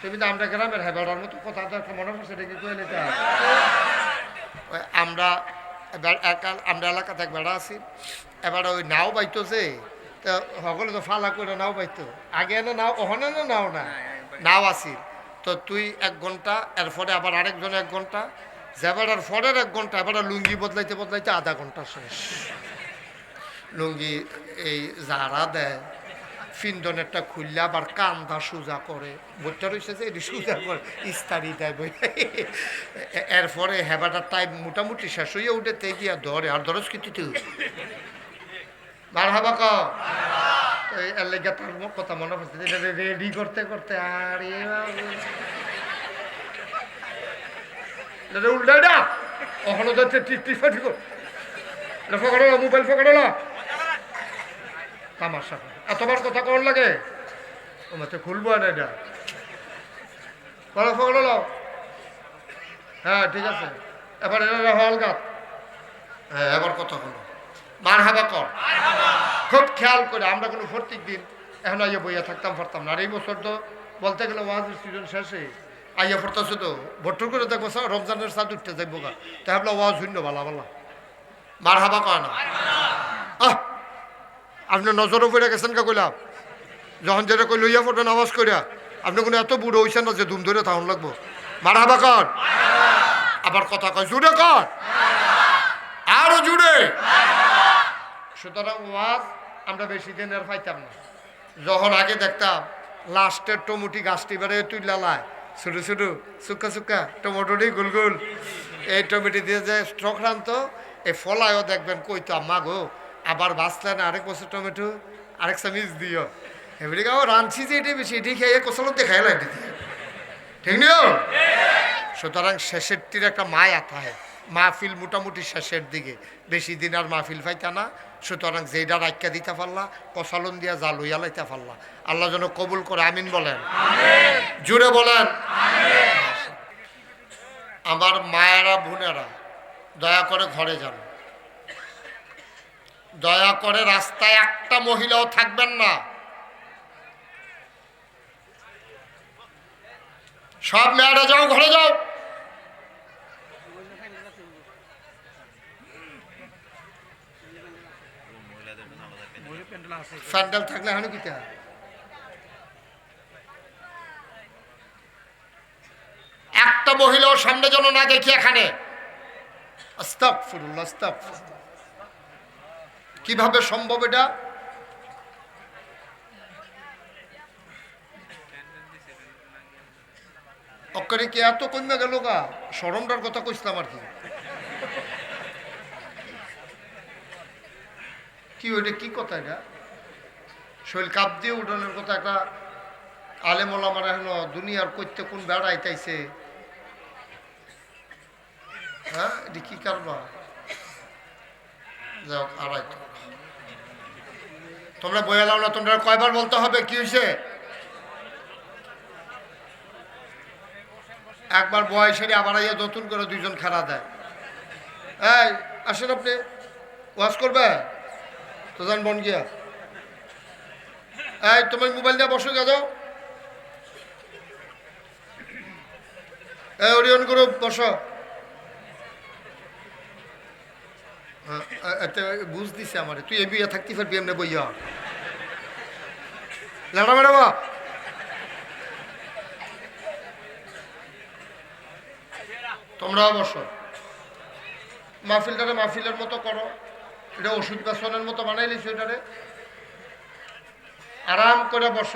তুমি তো আমরা গ্রামের হ্যাঁ বেড়ার মতো কথা তো একটা মনে পড়ছে দেখি কইলে তা ওই আমরা আমরা এলাকাতে এক বেড়া আছি। এবার ওই নাও বাইতেছে তো সকলে তো ফালা করে নাও বাইতো। আগে না নাও ওখানে না নাও না নাও আসি তো তুই এক ঘণ্টা এরপরে আবার আরেকজন এক ঘণ্টা যাবার পরের এক ঘণ্টা এবার লুঙ্গি বদলাইতে বদলাইতে আধা ঘণ্টা শেষ। লুঙ্গি এই যারা দেয়। ফিন্দনেরটা খুললে আবার কান্দা সোজা করে বইটা রয়েছে যে এটি সোজা করে ইস্তারি দেয় বই এরপরে হেবাটার টাইম মোটামুটি শেষ হইয়া উঠে তে গিয়া ধরে আর ধরস কিন্তু তুই বার হাবা ক এর তার কথা মনে পড়ছে রেডি করতে করতে আর মোবাইল ফকড়ো তামাশা। এতবার কথা কর লাগে? মাতে খুলবো না এটা। বলো ফকড়ো লাও হ্যাঁ ঠিক আছে। এবার এটা হল গাত হ্যাঁ এবার কথা হলো মার হাবা কর। খুব খেয়াল করে আমরা কোনো প্রত্যেক দিন এখন আইয়া বইয়া থাকতাম পারতাম না। আর এই বছর তো বলতে গেলে ওয়াজের সিজন শেষে। আইয়া পড়তেছে তো। ভোট্টর করে দেখব স্যার রমজানের সাথে উঠতে যাইব গা। তাই ভাবলো ওয়াজ শূন্য ভালা ভালা মার হাবা কয় না? আহ! আপনি নজরও পড়ে গেছেন কা কইলাম যখন যেটা কই লইয়া পড়বেন আওয়াজ করিয়া আপনি কোনো এত বুড়ো হইছেন না যে ধুম ধরে তাহন লাগবো? মার হাবা কর। আবার কথা কয়, জুড়ে কর। আরও জুড়ে। সুতরাং ওয়াজ আমরা বেশি দিন আর পাইতাম না। যখন আগে দেখতাম, লাস্টের টমেটি গাছটি বেড়ে তুই লালায়। ছোটো ছোটো সুক্কা সুক্কা, টমেটোটি গোল গোল। এই টমেটো দিয়ে যে স্ট্রক্রান্ত এই ফলায়ও দেখবেন কই তো আম্মা গো। আবার বাঁচলেন আরেক বছর টমেটো আরেক চামিচ দিও। এবারে গাও রাঁধছি যে এটি বেশি এটি খেয়ে কোসলত দেখাই লাগে ঠিক নিও সুতরাং শেষের তীর একটা মায়া থাকে মাহফিল মোটামুটি শেষের দিকে। বেশি দিন আর মাহফিল পাইতা না। সুতরাং যেটা রাখা দিতে পারলা কসালন দিয়া জাল হইয়া লাইতে পারলা। আল্লাহ যেন কবুল করে আমিন বলেন। জুড়ে বলেন। আমার মায়েরা বোনেরা দয়া করে ঘরে যান। দয়া করে রাস্তায় একটা মহিলাও থাকবেন না। সব মেয়েরা যাও ঘরে যাও। স্যান্ডেল থাকলে এখন কি একটা মহিলাও সামনে যেন না দেখি এখানে। আস্তাগফিরুল্লাহ, আস্তাগফিরুল্লাহ। কীভাবে সম্ভব এটা? অক্কারে কি এত কমে গেল গা? সরমটার কথা কইছিলাম আর কি। কি ওইটা কি কথা এটা? শৈল কাপ দিয়ে উঠানোর কথা একটা আলেমলা মানে এখন দুনিয়ার করতে কোন বেড়া আইতাইছে? হ্যাঁ এটা কি কারবা যাও আড়াই তোমরা বইয়া লাও না, তোমরা কয়বার বলতে হবে, কি হয়েছে একবার বয়সেরই আবার আইয়া নতুন করে দুইজন খানা দেয়। এই, আসেন আপনি ওয়াশ করবে? তো যান বন গিয়া। এই তোমার মোবাইল দিয়ে বসো গে গেছো এই ওরিয়ন গ্রুপ বসো হ্যাঁ, এ- এতে বুঝ দিছে আমার, তুই এ বিয়ে থাকতে পারবি এমনি বইয়া? লেড়া ম্যাডামা তোমরাও বসো। মাহফিলটারে মাহফিলের মতো করো। এটা ওষুধ বেসনের মতো বানাই লিছো এটারে। আরাম করে বস।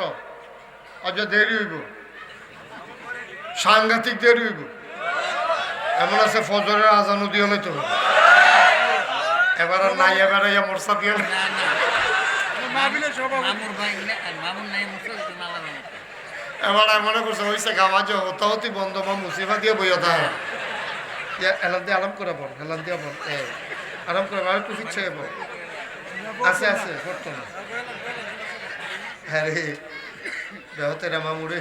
অজ দেরি হইব। সাংঘাতিক দেরি হইব। এমন আছে ফজরের আজানও দিও না তো? এবার আর নাই এবার ইয়া মরসা দিও না। এবার আর মনে করছে হইছে গামাজ হতা হতি বন্ধ বা মুসিফা দিয়ে বইয়া থাকে এলাম দিয়ে আরাম করে বল এলাম দিয়ে বল এ আরাম করে আর একটু ফিরছে বল। আছে আছে করতো না। হ্যাঁ রে দেহতে রে মামুরে।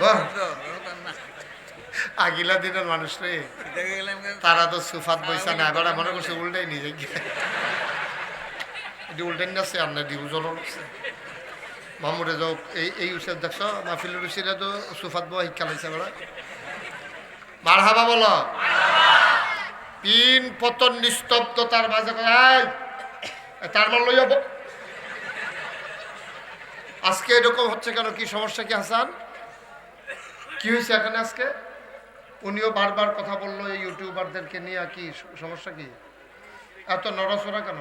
বাহ। আগিলা দিনের মানুষ রে। তারা তো সুফাত বইসা না এবার মনে করছে উল্টাই নিজে এটি উল্টাই না সে আপনার ডিউজন হচ্ছে মামুরে যাও এই এই উচিত দেখছ মাহফিলের উচিলে তো সুফাত বউ শিক্ষা লাগছে বেড়া মার হাবা বলো। পিন পতন নিস্তব্ধতার মাঝে কয়, "এই, এ তার মাল লইয়া ব-" আজকে এরকম হচ্ছে কেন? কি সমস্যা কি হাসান? কি হয়েছে এখানে আজকে? উনিও বারবার কথা বলল এই ইউটিউবারদেরকে নিয়ে, কি সমস্যা কি? এত নড়াচড়া কেন?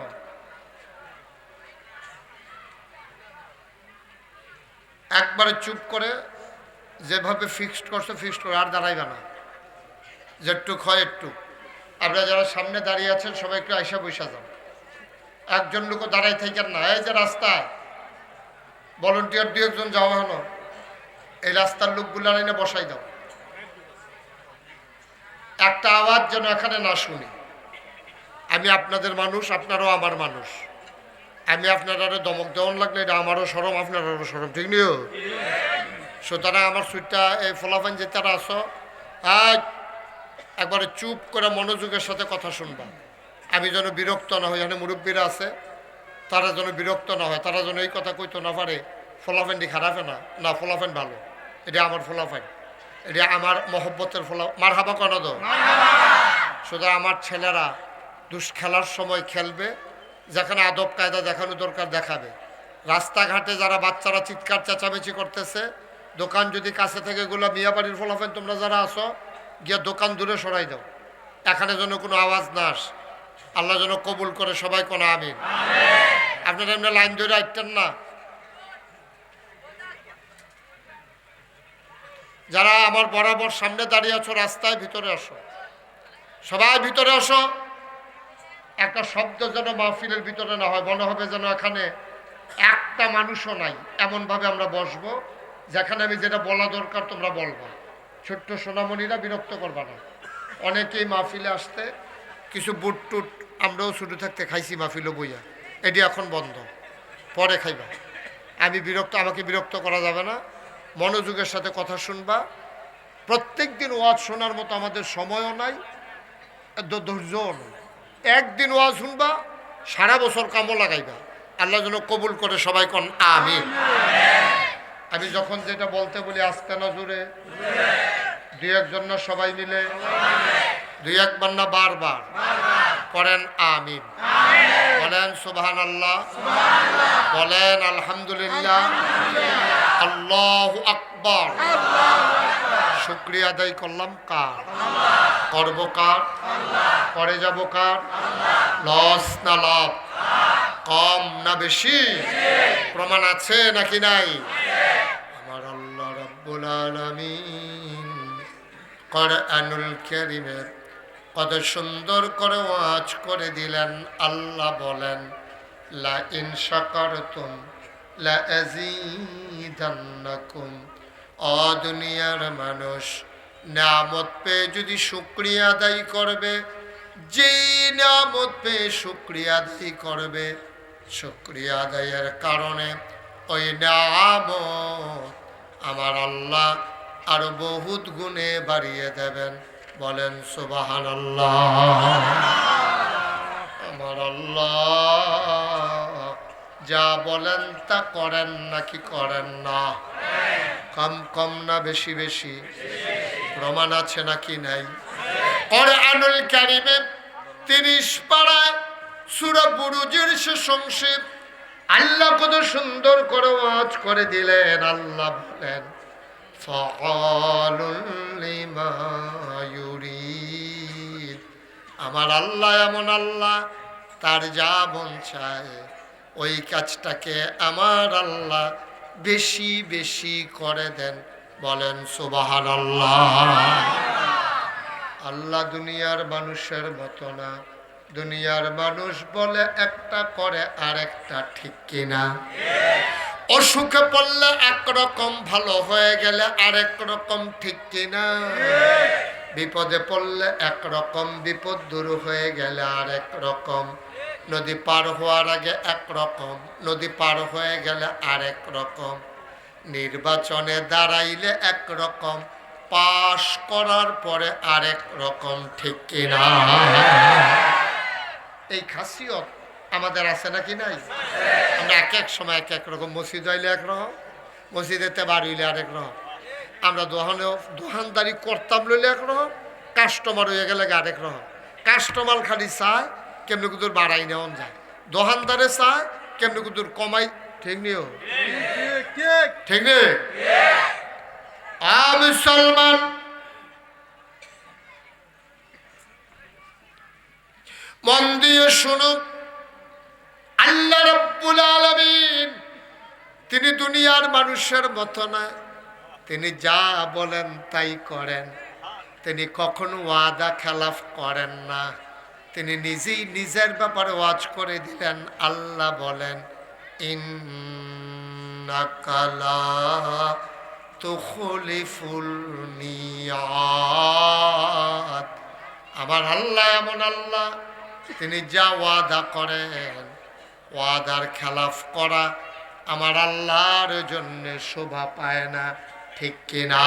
একবারে চুপ করে যেভাবে ফিক্সড করছে ফিক্সড করে, আর দাঁড়াইবে না। যেটুক হয় একটু আপনারা যারা সামনে দাঁড়িয়ে আছেন, সবাই একটু আইসা বৈশা যান। একজন লোকও দাঁড়াই থাকেন না। এই যে রাস্তায় ভলেন্টিয়ার দু একজন যাওয়া হলো, এই রাস্তার লোকগুলো এনে বসাই দাও। একটা আওয়াজ যেন এখানে না শুনি। আমি আপনাদের মানুষ, আপনারাও আমার মানুষ। আমি আপনারা দমক দেওয়ান লাগলে এটা আমারও সরম আপনারও সরম, ঠিক নিও? সুতরাং আমার সুইটটা, এই ফলাফান যে তারা আসো আজ একবারে চুপ করে মনোযোগের সাথে কথা শুনবা। আমি যেন বিরক্ত না হই, এখানে মুরব্বীরা আছে, তারা যেন বিরক্ত না হয়, তারা যেন এই কথা কইতো না পারে, ফলাফেনটি খারাপে না না, ফলাফেন ভালো। এটা আমার ফলাফেন। এটা আমার মহব্বতের ফলা মার হাবা কেন দো শুধু আমার ছেলেরা দুষ খেলার সময় খেলবে, যেখানে আদব, কায়দা দেখানো দরকার দেখাবে। রাস্তাঘাটে যারা বাচ্চারা চিৎকার, চেঁচামেচি করতেছে, দোকান যদি কাছে থেকে এগুলো মিয়াবাড়ির ফলাফেন তোমরা যারা আসো গিয়ে দোকান দূরে সরাই দাও। এখানে যেন কোনো আওয়াজ না আস। আল্লাহ যেন কবুল করে সবাই কোনো আমিন। আপনারা এমনি লাইন ধরে আইতেন না। যারা আমার বরাবর সামনে দাঁড়িয়ে আছো, রাস্তায় ভিতরে আসো। সবাই ভিতরে আসো। একটা শব্দ যেন মাহফিলের ভিতরে না হয়, মনে হবে যেন এখানে একটা মানুষও নাই। এমনভাবে আমরা বসবো, যেখানে আমি যেটা বলা দরকার তোমরা বলব। ছোট্ট সোনামণিরা বিরক্ত করবা না। অনেকেই মাহফিলে আসতে কিছু বুট টুট আমরাও শুরু থাকতে খাইছি মাহফিলও বইয়া। এটি এখন বন্ধ। পরে খাইবা। আমি বিরক্ত, আমাকে বিরক্ত করা যাবে না। মনোযোগের সাথে কথা শুনবা। প্রত্যেক দিন ওয়াজ শোনার মতো আমাদের সময়ও নাই দ- ধৈর্যও একদিন ওয়াজ শুনবা, সারা বছর কামও লাগাইবা। আল্লাহ যেন কবুল করে সবাই কন আমি আমি যখন যেটা বলতে বলি, আস্তে না জুড়ে দুই একজন না সবাই মিলে। দুই একবার না বারবার। করেন, আমিন। বলেন সুবহান আল্লাহ বলেন আলহামদুলিল্লাহ। আল্লাহ আকবর। শুক্রিয়া আদায় করলাম কার? করব কার? পরে যাব কার? লস না লাভ? কম না বেশি? প্রমাণ আছে নাকি নাই? আমার আল্লাহ রব্বুল আলামিন কোরআনুল কারীমের কত সুন্দর করে ওয়াজ করে দিলেন। আল্লাহ বলেন, লা লা মানুষ নামত পেয়ে যদি শুক্রিয়া আদায় করবে, যেই নামত পেয়ে শুক্রিয়া আদায় করবে, শুক্রিয়া আদায়ের কারণে ওই নামত আমার আল্লাহ আরও বহুত গুণে বাড়িয়ে দেবেন। বলেন সুবাহান আমার আল্লাহ, যা বলেন তা করেন না কি করেন না? কম কম না, বেশি বেশি। প্রমাণ আছে নাকি নাই? করে আনুল ক্যারিমে তিরিশ পাড়ায় সুরা বুরুজের সে সংসিপ আল্লাহ কত সুন্দর করে ওয়াজ করে দিলেন, আল্লাহ বলেন ফলুল আমার আল্লাহ এমন আল্লাহ, তার যা মন চায়, ওই কাজটাকে আমার আল্লাহ বেশি বেশি করে দেন। বলেন সুবাহান আল্লাহ আল্লাহ দুনিয়ার মানুষের মতো না। দুনিয়ার মানুষ বলে একটা করে আর একটা ঠিক কিনা। অসুখে পড়লে একরকম ভালো হয়ে গেলে আরেক রকম ঠিক কিনা। বিপদে পড়লে একরকম বিপদ দূর হয়ে গেলে আরেক রকম নদী পার হওয়ার আগে একরকম, নদী পার হয়ে গেলে আরেক রকম নির্বাচনে দাঁড়াইলে একরকম, পাশ করার পরে আরেক রকম ঠিক কিনা? এই খাসিয়ত আমাদের আছে নাকি নাই? আমরা এক এক সময় এক এক রকম মসজিদ হইলে এক রকম মসজিদেতে বার হইলে আরেক রকম। আমরা দোকানে দোকানদারি করতাম লইলে এক রকম কাস্টমার হয়ে গেলে আরেক রকম। কাস্টমার খালি চায়, কেমনি কুদুর বাড়াই নেওয়া যায়। দোকানদারে চায়, কেমনি কুদুর কমাই, ঠিক নিও ঠিক আ মুসলমান, মন দিয়ে শুনুন আল্লাহ রব্বুল আলামিন, তিনি দুনিয়ার মানুষের মতো না তিনি যা বলেন তাই করেন। তিনি কখনো ওয়াদা খেলাফ করেন না। তিনি নিজেই নিজের ব্যাপারে ওয়াজ করে দিলেন, আল্লাহ বলেন ইন্নাকালা মিয়াদ। আমার আল্লাহ এমন আল্লাহ, তিনি যা ওয়াদা করেন, ওয়াদার খেলাফ করা আমার আল্লাহর জন্যে শোভা পায় না। ঠিক কিনা?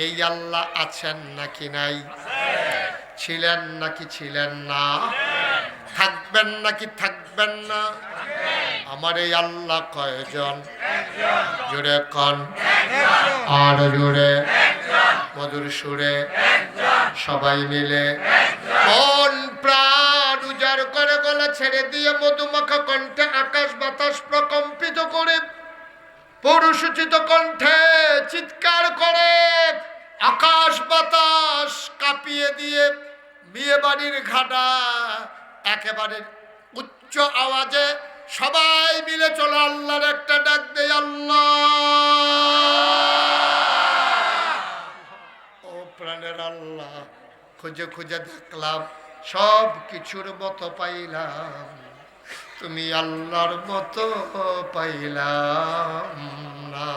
এই আল্লাহ আছেন নাকি নাই? ছিলেন নাকি ছিলেন না? থাকবেন নাকি থাকবেন না? আমার এই আল্লাহ কয়জন? জুড়ে কন? আর জুড়ে? মধুর সুরে? সবাই মিলে? মন প্রাণ উজাড় করে গলা ছেড়ে দিয়ে মধুমাখা কণ্ঠে আকাশ বাতাস পৌরসূচিত কণ্ঠে চিৎকার করে, আকাশ বাতাস কাঁপিয়ে দিয়ে বিয়ে বাড়ির ঘাটা একেবারে উচ্চ আওয়াজে সবাই মিলে চলো, আল্লাহর একটা ডাক দেয় আল্লাহ। ও প্রাণের আল্লাহ, খুঁজে খুঁজে দেখলাম সব কিছুর মতো পাইলাম। তুমি আল্লাহর মতো পাইলাম না।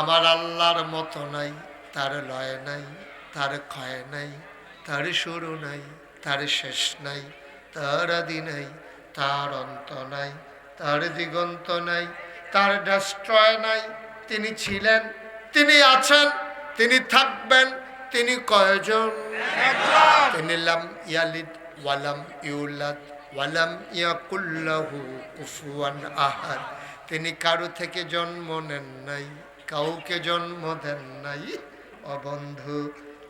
আমার আল্লাহর মতো নাই তার লয় নাই তার ক্ষয় নাই তার শুরু নাই তার শেষ নাই তার আদি নাই তার অন্ত নাই তার দিগন্ত নাই তার ডাস্ট্রয় নাই। তিনি ছিলেন তিনি আছেন তিনি থাকবেন তিনি কয়জন? তিনি লাম ইয়ালিদ ওয়ালাম ইউলাদ। ওয়ালাম ইয়াকুল্লাহু কুফুয়ান আহাদ। তিনি কারও থেকে জন্ম নেন নাই কাউকে জন্ম দেন নাই অবন্ধু।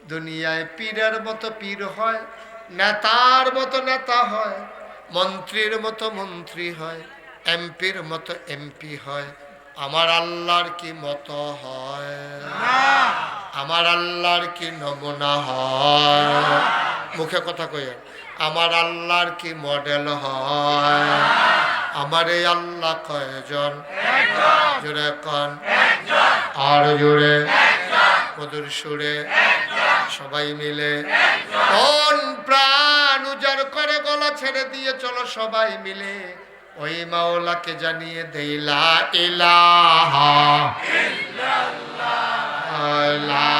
দুনিয়ায় পীরের মতো পীর হয় নেতার মতো নেতা হয় মন্ত্রীর মতো মন্ত্রী হয় এমপির মতো এমপি হয়। আমার আল্লাহর কি মতো হয়? আমার আল্লাহর কি নমুনা হয়? মুখে কথা কইয়া আমার আল্লাহর কি মডেল হয়? আমার এই আল্লাহ কয়জন? জোরে কন। আর জোরে। মধুর সুরে। সবাই মিলে। কোন প্রাণ উজাড় করে গলা ছেড়ে দিয়ে চলো সবাই মিলে। ওই মাওলাকে জানিয়ে দেইলা ইলাহা লা ইলাহা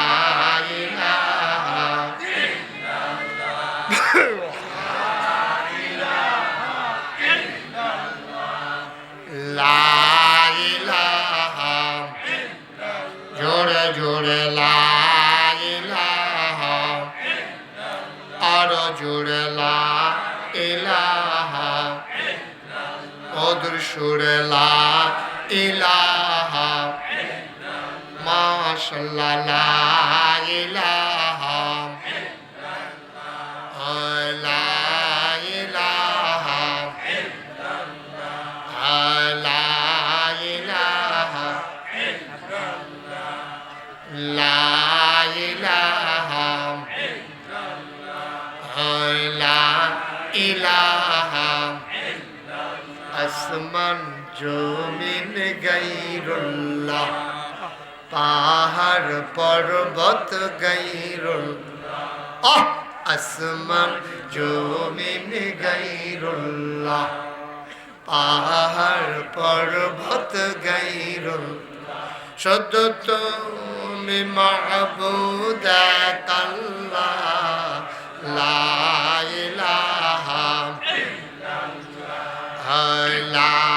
মধুর সুরে লা ইলাহা মাশাল্লাহ জমিন গাইরুল্লাহ, পাহাড় পর্বত গাইরুল্লাহ আসমান জমিন গাইরুল্লাহ, পাহাড় পর্বত গাইরুল্লাহ। সদ্য তুমি মাহবুদ আল্লাহ লা ইলাহা লা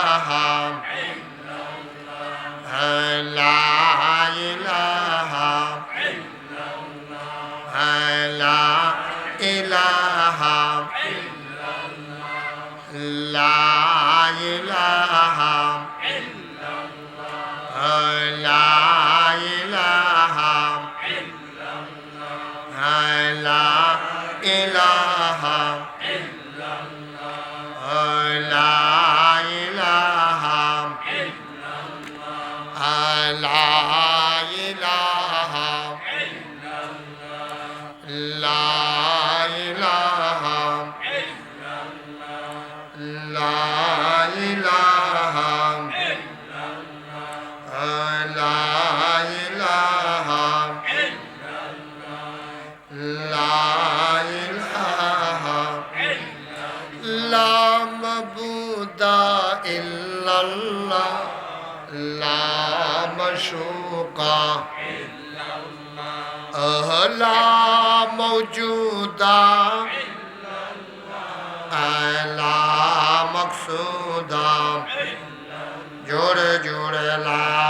ইলাহা মৌজুদা। লা মকসুদা। জোরে জোরে লা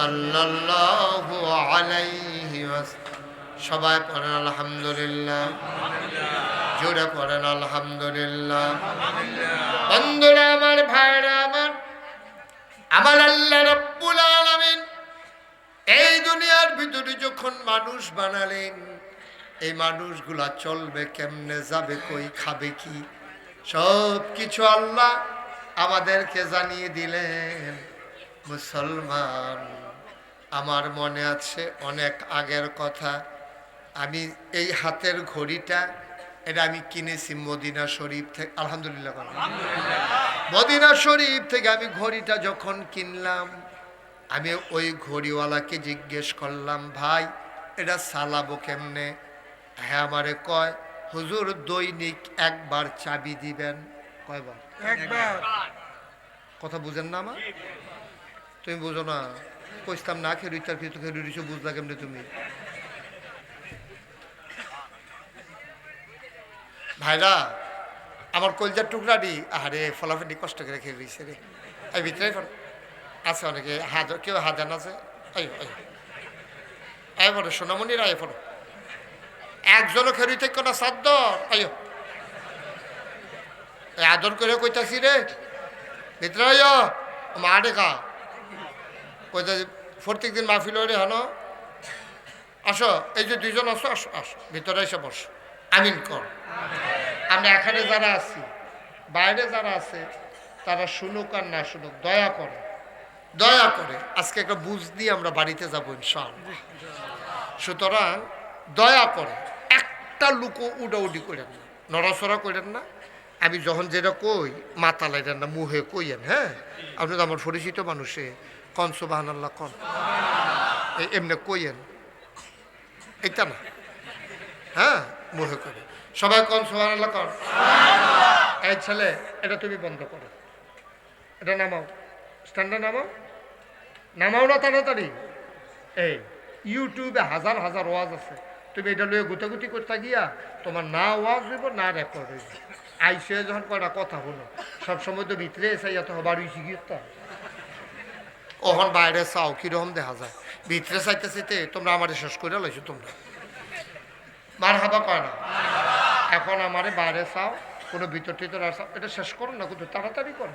সাল্লাল্লাহু আলাইহি সবাই পড়েন আলহামদুলিল্লাহ। জোরে পড়েন আলহামদুলিল্লাহ। বন্ধুরা আমার, ভাইরা আমার আমার আল্লাহ রব্বুল আলামিন এই দুনিয়ার ভিতরে যখন মানুষ বানালেন, এই মানুষগুলা চলবে কেমনে, যাবে কই, খাবে কি সব কিছু আল্লাহ আমাদেরকে জানিয়ে দিলেন। মুসলমান আমার মনে আছে অনেক আগের কথা। আমি এই হাতের ঘড়িটা এটা আমি কিনেছি মদিনা শরীফ থেকে আলহামদুলিল্লাহ। মদিনা শরীফ থেকে আমি ঘড়িটা যখন কিনলাম আমি ওই ঘড়িওয়ালাকে জিজ্ঞেস করলাম ভাই এটা সালাবো কেমনে? হ্যাঁ আমারে কয় হুজুর দৈনিক একবার চাবি দিবেন। কয়বার? একবার। কথা বুঝেন না আমার তুমি বুঝো না। কইতাম না খেয়ে রুইতার কিছু খেয়ে রুইছো বুঝলা কেমনে তুমি? ভাইরা, আমার কলজার টুকরা দি আরে ফলাফলি কষ্ট করে খেয়ে রইছে রে। এই ভিতরে আছে অনেকে হাজার কেউ হাজার আছে। এই এই। পড়ো সোনামণির পড়ো। একজনও খেরুই থেকে না সাদ্দ আয়ো। এই আদর করে কইতাছি রে। ভিতরে আয়ো। মা ডেকা কইতা প্রত্যেক দিন মাহফিল রে হন, আসো, এই যে দুইজন আসো আসো আসো, ভিতরে এসে বস। আমিন কর। আমরা এখানে যারা আছি, বাইরে যারা আছে, তারা শুনুক আর না শুনুক, দয়া করে দয়া করে, আজকে একটা বুঝ দিয়ে আমরা বাড়িতে যাব ইনশাআল্লাহ। সুতরাং দয়া করে, একটা লুকো উডাউডি করেন না, নড়াচড়া করেন না। আমি যখন যেটা কই মাথা লাইলেন না, মুহে কইয়েন হ্যাঁ? আপনি তো আমার পরিচিত মানুষে। কন সুবাহান আল্লাহ কন। এ- এমনি কইয়েন। এটা না। হ্যাঁ মুহে করে সবাই কন সুবাহান আল্লাহ কন এই ছেলে এটা তুমি বন্ধ করো। এটা নামাও। স্ট্যান্ডে নামাও। নামাও না তাড়াতাড়ি। এই ইউটিউবে হাজার হাজার ওয়াজ আছে। তুমি এটা লয়ে গুতাগুতি করতে গিয়া তোমার না ওয়াজ হইব না রেকর্ড হইব। আইসে যখন কয়টা কথা হলো সবসময় তো ভিতরে এসে এত বাড়ি শিখিয়ে ওখন বাইরে চাও, কীরকম দেখা যায়? ভিতরে চাইতে চাইতে তোমরা আমারে শেষ করে লইছো তোমরা। মার হাবা কয় না? এখন আমারে বাইরে চাও, কোনো ভিতর টিতর আর এটা শেষ করো না, কিন্তু তাড়াতাড়ি করো।